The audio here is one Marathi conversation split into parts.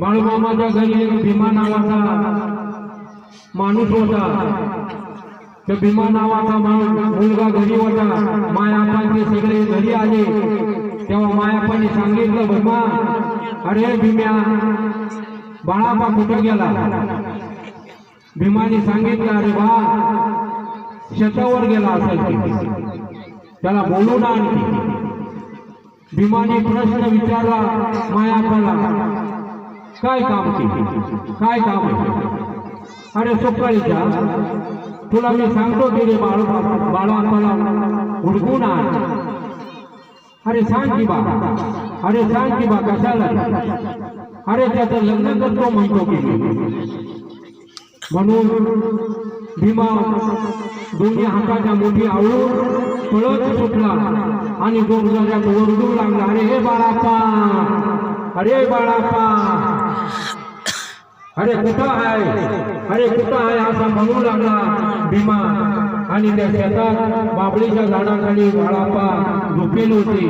बाळूमामाच्या घरी एक भीमा नावाचा माणूस होता. त्या भीमा नावाचा माणूस मुलगा घरी होता. मायापांचे सगळे घरी आले. तेव्हा मायापाने सांगितलं भीमा अरे भीम्या बाळापा कुठं गेला? भीमाने सांगितलं अरे बा शेतावर गेला असेल त्याला बोलू आणखी भीमाने प्रश्न विचारला मायापाला काय काम केले काय काम आहे? अरे सकाळीच्या तुला मी सांगतो की रे बाळ बाळापाला हुडकून आण. अरे सांग की बा. अरे सांग की बा कशाला? अरे त्याचं लग्न करतो म्हणतो की म्हणून भीमा दोन्ही हाताच्या मोठी आवळून पळत सुटला आणि डोंगरात ओरडू लागला. अरे हे बाळापा अरे बाळापा अरे कुठं आहे. अरे कुठं आहे असा म्हणू लागला भीमा. आणि त्या शेतात बाबळीच्या झाडाखाली बाळापा झोपेल होते.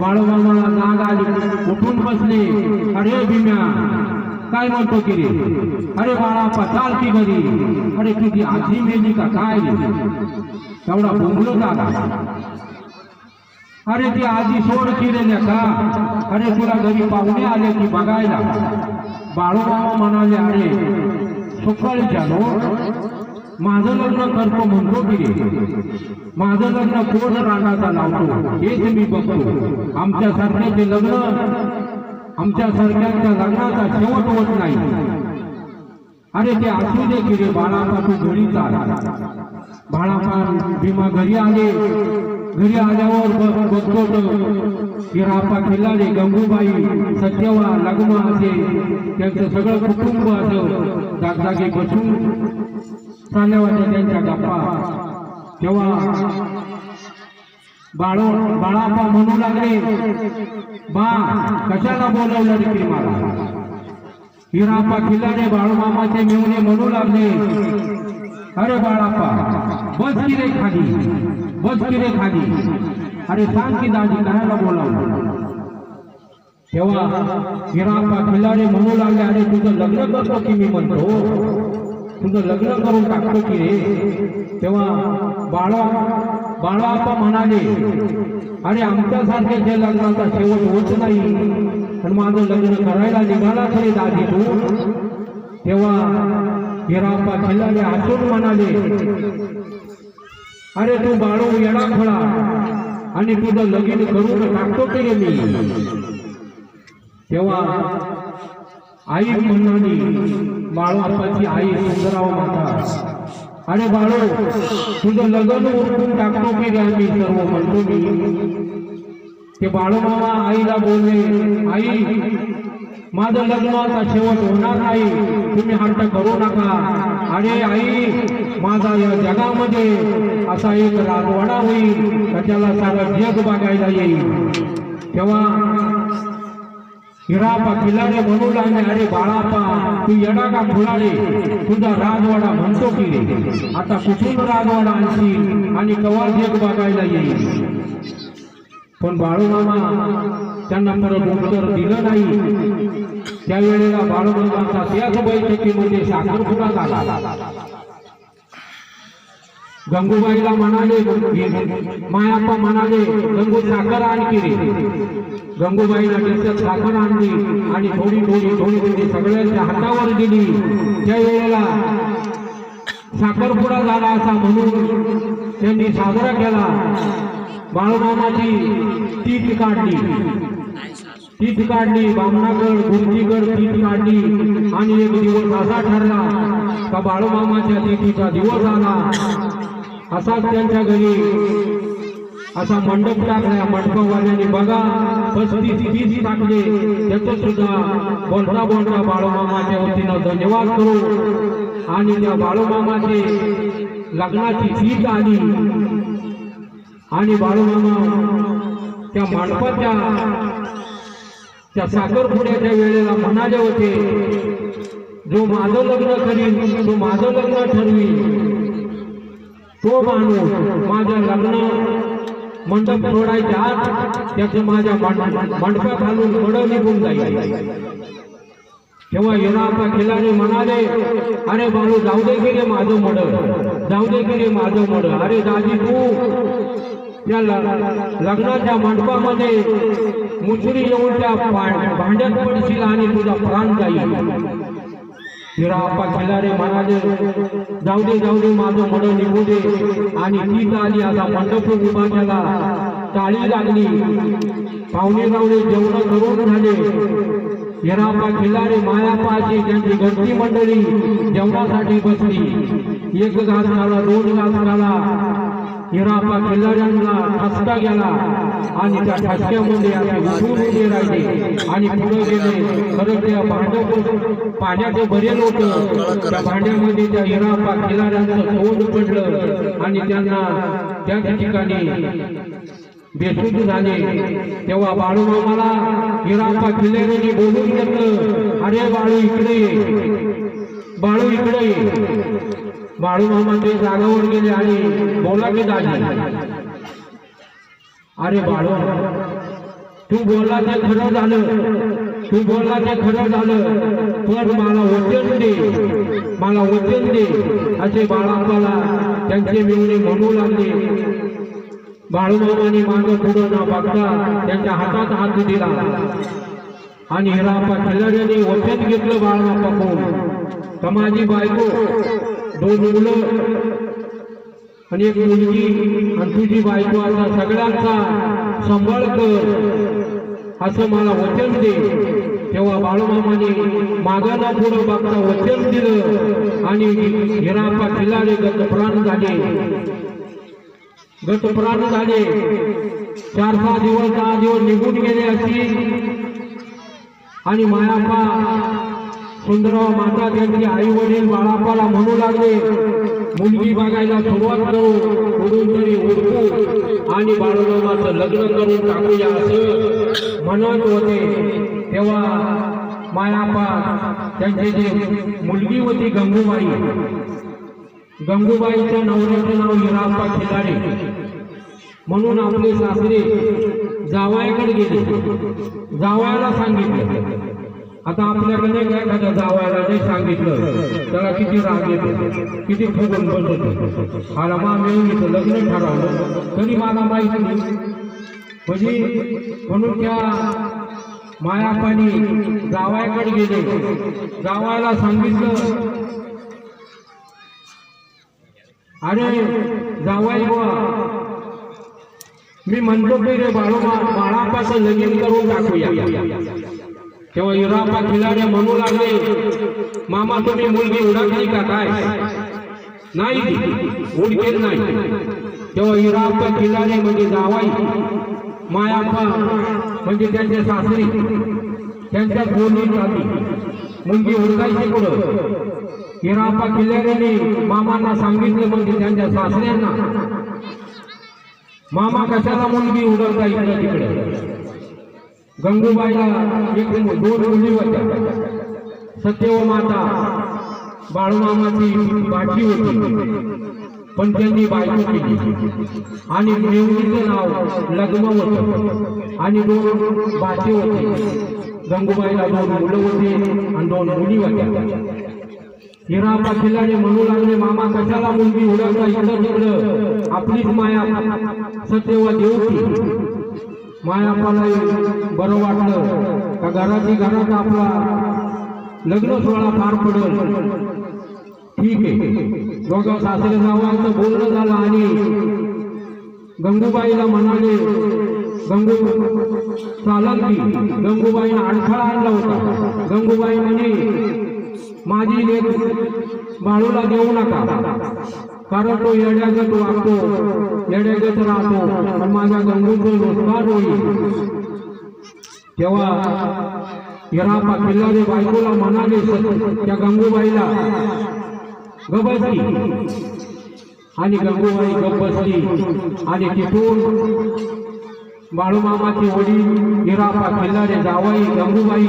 बाळूमामाला नाग आली. उठून बसले. अरे भीम्या काय म्हणतो की रे? अरे बाळापा चाल की घरी. अरे तुझी आधी मेली का काय? एवढा बोंबलो झाला. अरे ती आधी सोड केलेल्या का अरे तुला घरी पाहुणे आले की बघायला. बाळूराव म्हणाले अरे सकाळी झालो माझं लग्न करतो म्हणतो की रे माझं लग्न कोण रागाचा लावतो हेच मी बघतो. आमच्या सारख्याचे लग्न आमच्या सारख्यांच्या लग्नाचा शेवट होत नाही. अरे ते असू दे की रे बाळापा तू घरी चाल बाळापा भीमा घरी आले. घरी आल्यावर ब- बघतो तर गंगूबाई सत्यवा लग्न असे त्यांचं सगळं कुटुंब असं जागजागी बसून चालल्या होत्या त्यांच्या गप्पा. तेव्हा बाळो बाळापा म्हणू लागले बा कशाला बोलवलं रे मला हिरापा खिल्लारे बाळूमामाचे मेवणे म्हणू लागले अरे बाळापा बस की रे खाली. बस किरे खाली अरे सांग की दाजी कशाला बोलावलं. तेव्हा हिरापा खिलाडे म्हणू लागले अरे तुझं लग्न करतो की मी म्हणतो? तुझं लग्न करून टाकतो की रे? तेव्हा बाळा बाळाप्पा म्हणाले अरे जे लग्नाचा शेवट होत नाही पण माझं लग्न करायला निघाला तरी दादी तू? तेव्हा हिराप्पा खिलाडे हसून म्हणाले अरे तू बाळू येडा खळा आणि तुझं लगीन करून टाकतो की रे मी तेव्हा आई म्हणाली बाळापाची आई सुंदराव माता अरे बाळू तुझं लग्न उरकून टाकतो की रे आम्ही सर्व म्हणतो मी ते बाळूमामा आईला बोलले आई माझं लग्नाचा शेवट होणार नाही. तुम्ही हट्ट करू नका. अरे आई माझा या जगामध्ये असा एक राजवाडा होईल त्याला सारं जग बघायला येईल? तेव्हा हिरापा किल्लारे म्हणू लागले अरे बाळापा तू येडा का फुलाने तुझा राजवाडा म्हणतो की रे? आता कुठून राजवाडा आणशील आणि कवा जग बघायला येईल? पण बाळू मामा त्यांना परत उत्तर दिलं नाही. त्यावेळेला बाळूमामाचा त्याच बैठकीमध्ये साखरपुडा झाला? गंगूबाईला म्हणाले मायाप्पा म्हणाले गंगू साखर आणखी रे. गंगूबाईला त्याच्यात साखर आणली आणि थोडी थोडी थोडी थोडी सगळ्यांच्या हातावर दिली. त्यावेळेला साखरपुडा झाला असा म्हणून त्यांनी साजरा केला. बाळूमामाची तीच काढली. तीच काढली बामणागड गुरुजीगड तीच काढली आणि एक दिवस असा ठरला का बाळूमामाच्या तिथीचा दिवस आला. असाच त्यांच्या घरी असा मंडप टाकला मंडपवाल्याने बघा पस्तीस तीस टाकले. त्याचं सुद्धा बोलता बोलता बाळूमामाच्या वतीनं धन्यवाद करू. आणि त्या बाळूमामाचे लग्नाची तीच आली. आणि बाळूमामा त्या मंडपाच्या त्या साखरपुड्याच्या वेळेला म्हणाले होते जो माझं लग्न करीन तो माझं लग्न ठरवी तो माणूस माझं लग्न मंडप सोडायच्या आत त्याचं माझ्या मंड- मंडपात घालून कडं निघून जाईल. तेव्हा हिरापा खिलारे म्हणाले अरे बाळू जाऊ दे गेले माझं मड जाऊ दे गेले माझं मड. अरे दाजी तू त्या ल- लग्नाच्या मंडपामध्ये मुसरी येऊन त्या भांड्यात पडशील आणि तुझा प्राण जाईल. हिरापा खिलारे म्हणाले जाऊ दे जाऊ दे माझं मन निघू दे. आणि ती आली आता मंडप उभा केला टाळी लागली. पाहुणे रावळे जेवण करून झाले. हिरापा खिलारे मायापाची त्यांची घरची मंडळी जेवणासाठी बसली. एक घास दोन घास हिरापा खिल्लाऱ्यांना ठसका गेला आणि त्या ठसक्यामध्ये आता उठून उभे राहिले आणि पुढे गेले. खरं त्या भांड्यात पाण्याचे बरे होतं. त्या भांड्यामध्ये त्या हिरापा खिल्लाऱ्यांचं तोंड पडलं आणि त्यांना त्याच ठिकाणी बेसूद झाले. तेव्हा बाळू मामाला हिरापा किल्ल्याने बोलून घेतलं अरे बाळू इकडे ये. बाळू इकडे ये. बाळू मामा जागावर गेले आणि बोला की दाजी. अरे बाळू तू बोलला ते खरं झालं. तू बोलला ते खरं झालं. पण मला वचन दे. मला वचन दे. असे बाळापाला त्यांचे मिळणे म्हणू लागले. बाळूमामाने मागं पुढं न बघता त्यांच्या हातात हात दिला. आणि हिराप्पा खिलाऱ्याने वचन घेतलं बाळापाकडून कोण समाजी बायको दोन मुलं आणि एक मुलगी आणि तुझी बायको आता सगळ्यांचा सांभाळ कर असं मला वचन दे. तेव्हा बाळूमामाने मागाला पुढं बघता वचन दिलं आणि हिरापा खिलारे गतप्राण झाले. गतप्राण झाले. चार सहा दिवस दहा दिवस निघून गेले असतील आणि मायापा सुंदरराव माता त्यांची आई वडील बाळापाला म्हणू लागले मुलगी बघायला सुरुवात करू कुठून तरी उडकू आणि बाळूमामाचं लग्न करून टाकूया असं म्हणत होते. तेव्हा मायापा त्यांचे जे मुलगी होती गंगूबाई गंगूबाईच्या नवऱ्याचं नाव हिराप्पा खिलाडे म्हणून आपले सासरे जावयाकडे गेले. जावयाला सांगितले. आता आपल्याकडे एखाद्या जावायला नाही सांगितलं त्याला किती राग येतो? किती फुगून बसतो? हा रमा मिळून लग्न ठरवलं. तरी मला माहीत नाही. म्हणजे म्हणून त्या मायापानी जावायकडे गेले. जावायला सांगितलं अरे जावाई बुवा मी म्हणतो की रे बाळू बाळापासून लगीन करून टाकूया. तेव्हा युरापा खिलारे म्हणू लागले मामा तुम्ही मुलगी उडकली का काय? नाही उडकेल नाही. तेव्हा युरापा खिलाडे म्हणजे जावाई मायापा म्हणजे त्यांचे सासरी त्यांच्या बोली जाती मुलगी उडकायची पुढं हिरापा किल्ल्याने मामांना सांगितलं म्हणजे त्यांच्या सासऱ्यांना मामा कशाला मुलगी उडवता इकडं तिकडे? गंगूबाईला एक दोन मुली होत्या. सत्यव माता बाळूमामाची बाकी होती. पण त्यांनी बायको केली. आणि देवणीचं नाव लग्न होतं. आणि दोन बाचे होते. गंगूबाईला दोन मुलं होते आणि दोन मुली होत्या. हिरा पाटीलाने म्हणू लागले मामा कशाला मुलगी उडवता इकडं तिकडं? आपलीच माया सत्यवा देवती माय मायापाला बरं वाटलं का घराची घरात आपला लग्न सोहळा पार पडल? ठीक आहे. दोघं सासरे जावांचं बोलणं झालं आणि गंगूबाईला म्हणाले गंगू चालल की? गंगूबाईनं अडथळा आणला होता. गंगूबाई म्हणे माझी लेख बाळूला देऊ नका. कारण तो येड्यागत वागतो येड्यागत राहतो पण माझ्या गंगूचं रोजगार होईल. तेव्हा हिरापा किल्लारी बायकोला म्हणाले त्या गंगूबाईला गबसली आणि गंगूबाई गबसली आणि तिथून बाळूमामाचे वडील हिरापा किल्लारे जावाई गंगूबाई